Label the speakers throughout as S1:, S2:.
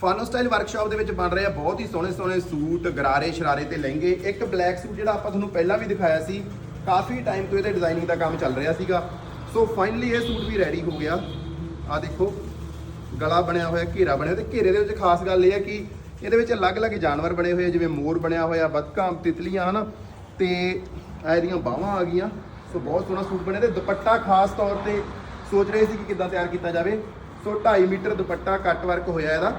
S1: Fun style workshop ਦੇ ਵਿੱਚ ਬਣ ਰਹੇ ਆ ਬਹੁਤ ਹੀ ਸੋਹਣੇ ਸੋਹਣੇ ਸੂਟ, ਗਰਾਰੇ, ਸ਼ਰਾਰੇ ਤੇ ਲਹਿੰਗੇ। ਇੱਕ ਬਲੈਕ ਸੂਟ ਜਿਹੜਾ ਆਪਾਂ ਤੁਹਾਨੂੰ ਪਹਿਲਾਂ ਵੀ ਦਿਖਾਇਆ ਸੀ, ਕਾਫੀ ਟਾਈਮ ਤੋਂ ਇਹਦੇ ਡਿਜ਼ਾਈਨਿੰਗ ਦਾ ਕੰਮ ਚੱਲ ਰਿਹਾ ਸੀਗਾ। ਸੋ ਫਾਈਨਲੀ ਇਹ ਸੂਟ ਵੀ ਰੈਡੀ ਹੋ ਗਿਆ। ਆ ਦੇਖੋ, ਗਲਾ ਬਣਿਆ ਹੋਇਆ, ਘੇਰਾ ਬਣਿਆ ਤੇ ਘੇਰੇ ਦੇ ਵਿੱਚ ਖਾਸ ਗੱਲ ਇਹ ਹੈ ਕਿ ਇਹਦੇ ਵਿੱਚ ਅਲੱਗ-ਅਲੱਗ ਜਾਨਵਰ ਬਣੇ ਹੋਏ ਆ, ਜਿਵੇਂ ਮੋਰ ਬਣਿਆ ਹੋਇਆ ਬਤਕਾਂ ਤਿਤਲੀਆਂ, ਹਨ? ਤੇ ਇਹ ਇਹਦੀਆਂ ਬਾਹਾਂ ਆ ਗਈਆਂ। ਸੋ ਬਹੁਤ ਸੋਹਣਾ ਸੂਟ ਬਣਿਆ ਤੇ ਦੁਪੱਟਾ ਖਾਸ ਤੌਰ ਤੇ ਸੋਚ ਰਹੇ ਸੀ ਕਿ ਕਿੱਦਾਂ ਤਿਆਰ ਕੀਤਾ ਜਾਵੇ। ਸੋ 2.5 ਮੀਟਰ ਦੁਪੱਟਾ ਕੱਟ ਵਰਕ ਹੋਇਆ ਇਹਦਾ।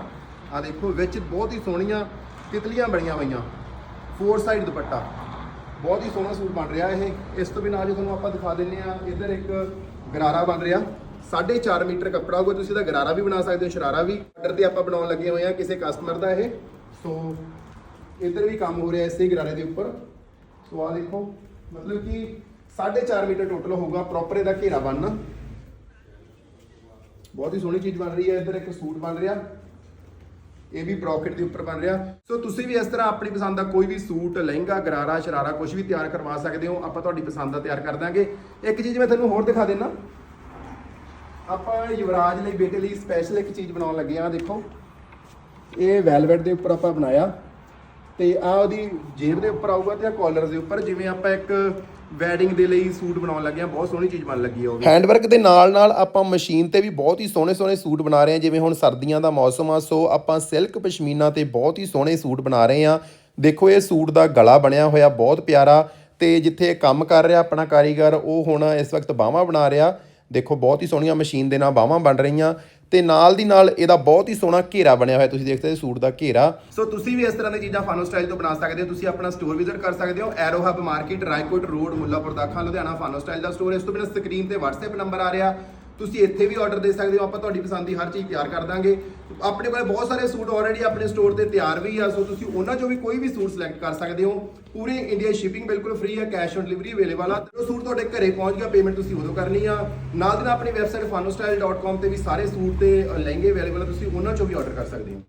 S1: ਆ ਦੇਖੋ, ਵਿੱਚ ਬਹੁਤ ਹੀ ਸੋਹਣੀਆਂ ਤਿਤਲੀਆਂ ਬਣੀਆਂ ਹੋਈਆਂ। Four side dupatta. ਬਹੁਤ ਹੀ ਸੋਹਣਾ ਸੂਟ ਬਣ ਰਿਹਾ ਇਹ। ਇਸ ਤੋਂ ਬਿਨਾਂ ਜੇ ਤੁਹਾਨੂੰ ਆਪਾਂ ਦਿਖਾ ਦਿੰਨੇ ਆ ਇੱਧਰ ਇੱਕ ਗਰਾਰਾ ਬਣ ਰਿਹਾ। 4.5 ਮੀਟਰ ਕੱਪੜਾ ਹੋਊਗਾ, ਤੁਸੀਂ ਇਹਦਾ ਗਰਾਰਾ ਵੀ ਬਣਾ ਸਕਦੇ ਹੋ, ਸ਼ਰਾਰਾ ਵੀ। ਆਰਡਰ ਤੇ ਆਪਾਂ ਬਣਾਉਣ ਲੱਗੇ ਹੋਏ ਆ ਕਿਸੇ ਕਸਟਮਰ ਦਾ ਇਹ। ਸੋ ਇੱਧਰ ਵੀ ਕੰਮ ਹੋ ਰਿਹਾ ਇਸੇ ਗਰਾਰੇ ਦੇ ਉੱਪਰ। ਸੋ ਆ ਦੇਖੋ, ਮਤਲਬ ਕਿ 4.5 ਮੀਟਰ ਟੋਟਲ ਹੋਊਗਾ ਪ੍ਰੋਪਰ ਇਹਦਾ ਘੇਰਾ ਬਣਨਾ। ਬਹੁਤ ਹੀ ਸੋਹਣੀ ਚੀਜ਼ ਬਣ ਰਹੀ ਹੈ, ਇੱਧਰ ਇੱਕ ਸੂਟ ਬਣ ਰਿਹਾ। ਇਹ ਵੀ ਬ੍ਰੋਕਟ ਦੇ ਉੱਪਰ ਬਣ ਰਿਹਾ। ਸੋ ਤੁਸੀਂ ਵੀ ਇਸ ਤਰ੍ਹਾਂ ਆਪਣੀ ਪਸੰਦ ਦਾ ਕੋਈ ਵੀ ਸੂਟ, ਲਹਿੰਗਾ, ਗਰਾਰਾ, ਸ਼ਰਾਰਾ ਕੁਝ ਵੀ ਤਿਆਰ ਕਰਵਾ ਸਕਦੇ ਹੋ, ਆਪਾਂ ਤੁਹਾਡੀ ਪਸੰਦ ਦਾ ਤਿਆਰ ਕਰ ਦਾਂਗੇ। ਇੱਕ ਚੀਜ਼ ਮੈਂ ਤੁਹਾਨੂੰ ਹੋਰ ਦਿਖਾ ਦੇਣਾ ਆਪਾਂ ਯੁਵਰਾਜ ਲਈ, ਬੇਟੇ ਲਈ ਸਪੈਸ਼ਲ ਇੱਕ ਚੀਜ਼ ਬਣਾਉਣ ਲੱਗੇ ਆ ਦੇਖੋ। ਇਹ ਵੈਲਵਟ ਦੇ ਉੱਪਰ ਆਪਾਂ ਬਣਾਇਆ। ਤੇ ਆ ਉਹਦੀ ਜੇਬ ਦੇ ਉੱਪਰ ਆਊਗਾ ਤੇ ਆ ਕਾਲਰ ਦੇ ਉੱਪਰ, ਜਿਵੇਂ ਆਪਾਂ ਇੱਕ ਵੈਡਿੰਗ ਦੇ ਲਈ ਸੂਟ ਬਣਾਉਣ ਲੱਗੇ ਆ ਬਹੁਤ ਸੋਹਣੀ ਚੀਜ਼ ਬਣ ਲੱਗੀ ਆ ਉਹ ਹੈਂਡਵਰਕ ਦੇ ਨਾਲ ਨਾਲ ਆਪਾਂ ਮਸ਼ੀਨ ਤੇ ਵੀ ਬਹੁਤ ਹੀ ਸੋਹਣੇ ਸੋਹਣੇ ਸੂਟ ਬਣਾ ਰਹੇ ਆ ਜਿਵੇਂ ਹੁਣ ਸਰਦੀਆਂ ਦਾ ਮੌਸਮ ਆ, ਸੋ ਆਪਾਂ ਸਿਲਕ ਪਸ਼ਮੀਨਾ ਤੇ ਬਹੁਤ ਹੀ ਸੋਹਣੇ ਸੂਟ ਬਣਾ ਰਹੇ ਆ ਦੇਖੋ, ਇਹ ਸੂਟ ਦਾ ਗਲਾ ਬਣਿਆ ਹੋਇਆ, ਬਹੁਤ ਪਿਆਰਾ, ਤੇ ਜਿੱਥੇ ਕੰਮ ਕਰ ਰਿਹਾ ਆਪਣਾ ਕਾਰੀਗਰ, ਉਹ ਹੁਣ ਇਸ ਵਕਤ ਬਾਹਾਂ ਬਣਾ ਰਿਹਾ। ਦੇਖੋ, ਬਹੁਤ ਹੀ ਸੋਹਣੀਆਂ ਮਸ਼ੀਨ ਦੇ ਨਾਲ ਬਾਹਾਂ ਬਣ ਰਹੀਆਂ। ਤੇ ਨਾਲ ਦੀ ਨਾਲ ਇਹਦਾ ਬਹੁਤ ਹੀ ਸੋਹਣਾ ਘੇਰਾ ਬਣਿਆ ਹੋਇਆ, ਤੁਸੀਂ ਦੇਖ ਸਕਦੇ ਹੋ ਸੂਟ ਦਾ ਘੇਰਾ। ਸੋ ਤੁਸੀਂ ਵੀ ਇਸ ਤਰ੍ਹਾਂ ਦੀ ਚੀਜ਼ਾਂ ਫਾਨੋ ਸਟਾਈਲ ਤੋਂ ਬਣਾ ਸਕਦੇ ਹੋ, ਤੁਸੀਂ ਆਪਣਾ ਸਟੋਰ ਵਿਜ਼ਿਟ ਕਰ ਸਕਦੇ ਹੋ aero hub market Raikot road Mullanpur Dakha, Ludhiana Fano style ਦਾ ਸਟੋਰ ਇਸ ਤੋਂ ਬਿਨਾਂ ਸਕਰੀਨ ਤੇ WhatsApp ਨੰਬਰ ਆ ਰਿਹਾ। ਤੁਸੀਂ ਇੱਥੇ ਵੀ ਆਰਡਰ ਦੇ ਸਕਦੇ ਹੋ, ਆਪਾਂ ਤੁਹਾਡੀ ਪਸੰਦ ਦੀ ਹਰ ਚੀਜ਼ ਤਿਆਰ ਕਰ ਦਾਂਗੇ। ਆਪਣੇ ਕੋਲ ਬਹੁਤ ਸਾਰੇ ਸੂਟ ਆਲਰੇਡੀ ਆਪਣੇ ਸਟੋਰ ਤੇ ਤਿਆਰ ਵੀ ਆ ਸੋ ਤੁਸੀਂ ਉਹਨਾਂ ਚੋਂ ਵੀ ਕੋਈ ਵੀ ਸੂਟ ਸਿਲੈਕਟ ਕਰ ਸਕਦੇ ਹੋ। ਪੂਰੇ ਇੰਡੀਆ ਸ਼ਿਪਿੰਗ ਬਿਲਕੁਲ ਫ੍ਰੀ ਹੈ ਕੈਸ਼ ਔਨ ਡਿਲੀਵਰੀ ਅਵੇਲੇਬਲ ਆ। ਤੇ ਉਹ ਸੂਟ ਤੁਹਾਡੇ ਘਰੇ ਪਹੁੰਚ ਗਿਆ ਪੇਮੈਂਟ ਤੁਸੀਂ ਉਦੋਂ ਕਰਨੀ ਆ। ਨਾਲ ਦੀ ਨਾਲ ਆਪਣੀ ਵੈਬਸਾਈਟ fanostyle.com ਤੇ ਵੀ ਸਾਰੇ ਸੂਟ ਤੇ ਲਹਿੰਗੇ ਅਵੇਲੇਬਲ ਆ, ਤੁਸੀਂ ਉਹਨਾਂ ਚੋਂ ਵੀ ਆਰਡਰ ਕਰ ਸਕਦੇ ਹੋ।